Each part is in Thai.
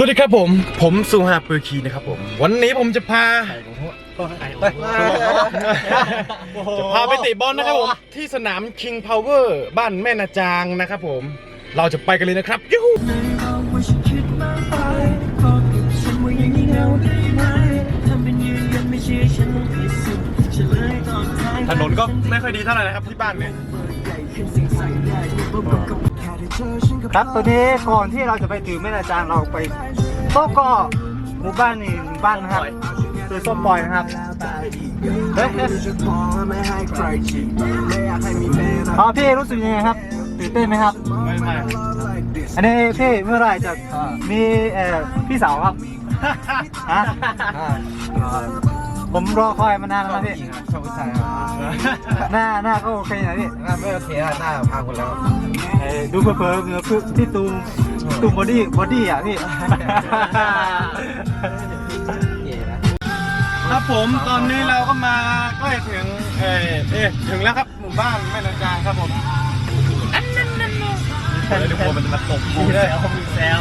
สวัสดีครับผม ผมสุฮาปือคีนะครับผม วันนี้ผมจะพาจะพาไปเตะบอลนะครับผม ที่สนาม King Power บ้านแม่นาจางนะครับผม เราจะไปกันเลยนะครับยูฮูในเราว่าฉันคิดมากไปขอเก็บฉันไว้อย่างนี้เงาได้ไหมทำเป็นยืนยันไม่เชื่อฉันให้สุดเฉลยตอนท้ายถนนก็ไม่ค่อยดีเท่าไหร่นะครับที่บ้านเนี่ย ครับตอนนี้ก่อนที่เราจะไปถึงแม่นาจารย์เราไปโต๊ะก็หมู่บ้านนี่หมู่บ้านนะครับคือส้มปล่อยนะครับเฮ้ยเฮ้ยจะขอไม่ให้ใครจีบไม่อยากให้มีแฟนอ๋อพี่รู้สึกยังไงครับตื่นเต้นไหมครับไม่ไม่อันนี้พี่เมื่อไหรจะมีเอ่อพี่สาวครับฮะ ผมรอคอยมานานแล้วนะพี่ ชอบผู้ชายครับหน้าหน้าก็โอเคนะพี่งานไม่โอเคอะหน้าพังหมดแล้วเอ่อดูเผลอๆเหมือนพี่ตูมตูมบอดี้บอดี้อะพี่เก๋นะครับผมตอนนี้เราก็มาใกล้ถึงเอ่อเอ๊ะถึงแล้วครับหมู่บ้านแม่นาจางครับผมอันนั้นนั่นเดี๋ยวกลัวมันจะมาตกกูได้เอามือแซว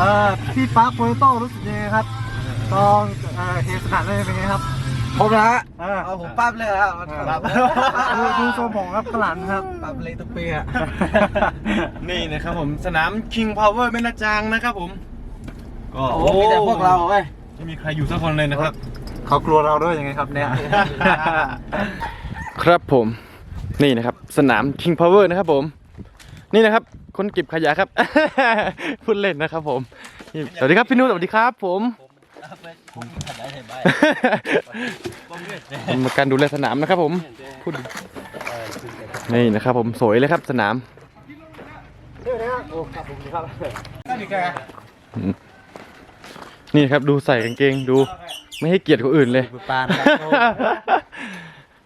เอ่อพี่ปาร์คโปรโต้รู้สึกยังไงครับ ตอนเอ่อเฮสนามได้เป็นไงครับผมนะฮะเออเอาผมปั๊บเลยครับครับดูดูทรงผมครับกระหลันครับ ปั๊บเลยทุกปีอะนี่นะครับผมสนาม King Power แม่นาจางนะครับผมก็โอ้มีแต่พวกเราเว้ยไม่มีใครอยู่สักคนเลยนะครับ เขากลัวเราด้วยยังไงครับเนี่ย ครับผมนี่นะครับสนาม King Power นะครับผม นี่นะครับ คนเก็บขยะครับ พูดเล่นนะครับผมนี่สวัสดีครับพี่นุ้ยสวัสดีครับผม ผมมาการดูแลสนามนะครับผมพูดนี่นะครับผมสวยเลยครับสนามนี่ครับดูใส่กางเกงดูไม่ให้เกียรติคนอื่นเลยปานครับ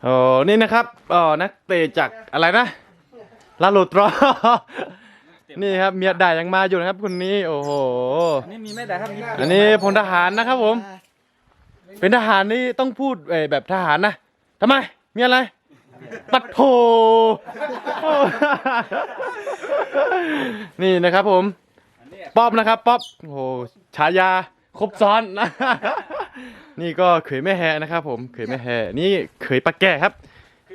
โอ้นี่นะครับอ๋อนักเตะจากอะไรนะลาโลตรอ นี่ครับเมียด่ายังมาอยู่นะครับคนนี้โอ้โหนี่มีไม่ได้ครับมีอันนี้พลทหารนะครับผม เป็นทหารนี่ต้องพูดเอ่อแบบทหารนะทำไม มีอะไร ปัดโถ นี่นะครับผมป๊อบนะครับป๊อบโอ้โหฉายาครบซ้อนนะนี่ก็เขยแม่แฮนะครับผมเขยแม่แฮนี่เขยปลาแก่ครับ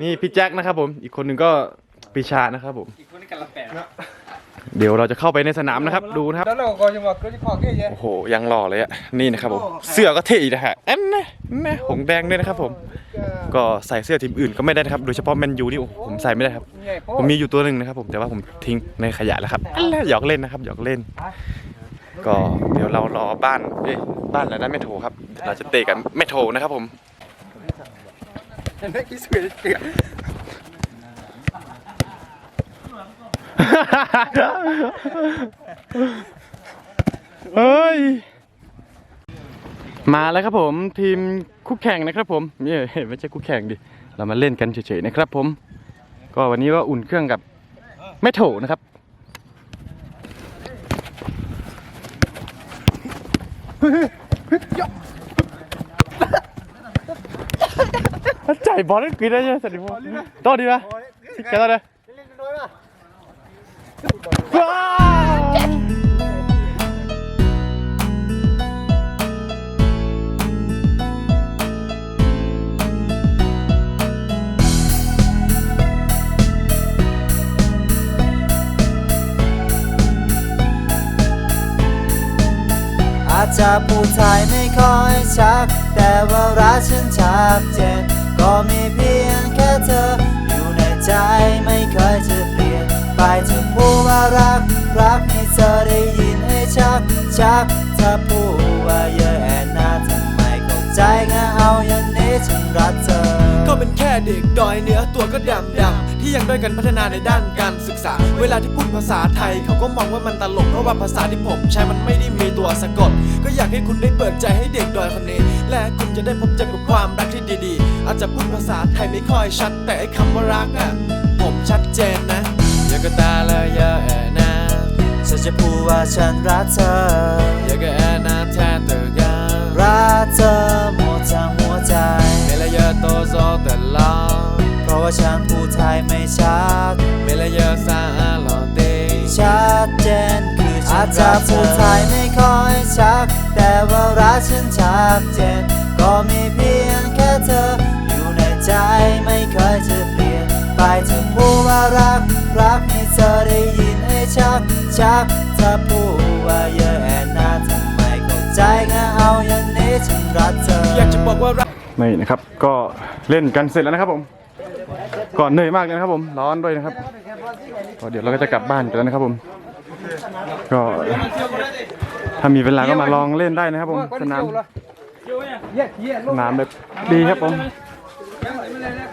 นี่พี่แจ็คนะครับผม อีกคนหนึ่งก็ปีชานะครับผม อีกคนนี้กันละแปด เดี๋ยวเราจะเข้าไปในสนามนะครับ ดูนะครับ แล้วเราก็ยังบอกก็จะขอแค่เยอะโอ้โห ยังหล่อเลยอะนี่นะครับผม เสื้อก็เท่อีกนะฮะแอนนะนะหงแดงด้วยนะครับผม ก็ใส่เสื้อทีมอื่นก็ไม่ได้นะครับ โดยเฉพาะแมนยูนี่โอ้โหผมใส่ไม่ได้ครับ ผมมีอยู่ตัวหนึ่งนะครับผม แต่ว่าผมทิ้งในขยะแล้วครับอันนั้นหยอกเล่นนะครับ หยอกเล่น ก็เดี๋ยวเรารอบ้านเอ๊ะบ้านอะไรนะแม่โถครับเราจะเตะกันแม่โถนะครับผมไม่คิดสวยเก๋ เฮ้ย มาแล้วครับผมทีมคู่แข่งนะครับผมเนี่ยไม่ใช่คู่แข่งดิ เรามาเล่นกันเฉยๆนะครับผม ก็วันนี้ก็อุ่นเครื่องกับแม่โถนะครับใจบอลกินได้ยังสวัสดีพ่อต่อดีป่ะแกต่อเลยว้าว อาจจะพูดไทยไม่ค่อยชัดแต่ว่ารักฉันชัดเจน ชัดชัดถ้าพูดว่าเยอะแอนนาทำไมเข้าใจงั้นเอาอย่างนี้ฉันรักเธอ ก็เป็นแค่เด็กดอยเนื้อตัวก็ดำดำที่ยังด้อยกันพัฒนาในด้านการศึกษา เวลาที่พูดภาษาไทยเขาก็มองว่ามันตลกเพราะว่าภาษาที่ผมใช้มันไม่ได้มีตัวสะกด ก็อยากให้คุณได้เปิดใจให้เด็กดอยคนนี้ และคุณจะได้พบเจอกับความรักที่ดีๆ อาจจะพูดภาษาไทยไม่ค่อยชัดแต่ไอ้คำว่ารักอะผมชัดเจนนะอยากก็ตาเลยเยอะแอะนะ ฉันจะพูดว่าฉันรักเธออยากก็แอะนะแทนตัวกันรักเธอหมดทั้งหัวใจเมลเยอะโตโซแต่ลอเพราะว่าฉันพูดไทยไม่ชัดเมลเยอะซาลอเตชัดเจนคือฉันอาจจะพูดไทยไม่ค่อยชัดแต่ว่ารักฉันชัดเจนก็มีเพียง นให้ชัดชัดจะพูดว่าเยอะแอนนาทำไมเข้าใจงั้นเอาอย่างนี้ฉันรักเธออยากจะบอกว่ารักนี่นะครับ ก็เล่นกันเสร็จแล้วนะครับผมก่อนเหนื่อยมากเลยนะครับผมร้อนด้วยนะครับก็เดี๋ยวเราก็จะกลับบ้านกันแล้วนะครับผม ก็ถ้ามีเวลาก็มาลองเล่นได้นะครับผมสนามเยี่ยเยี่ยสนามแบบดีครับผมเ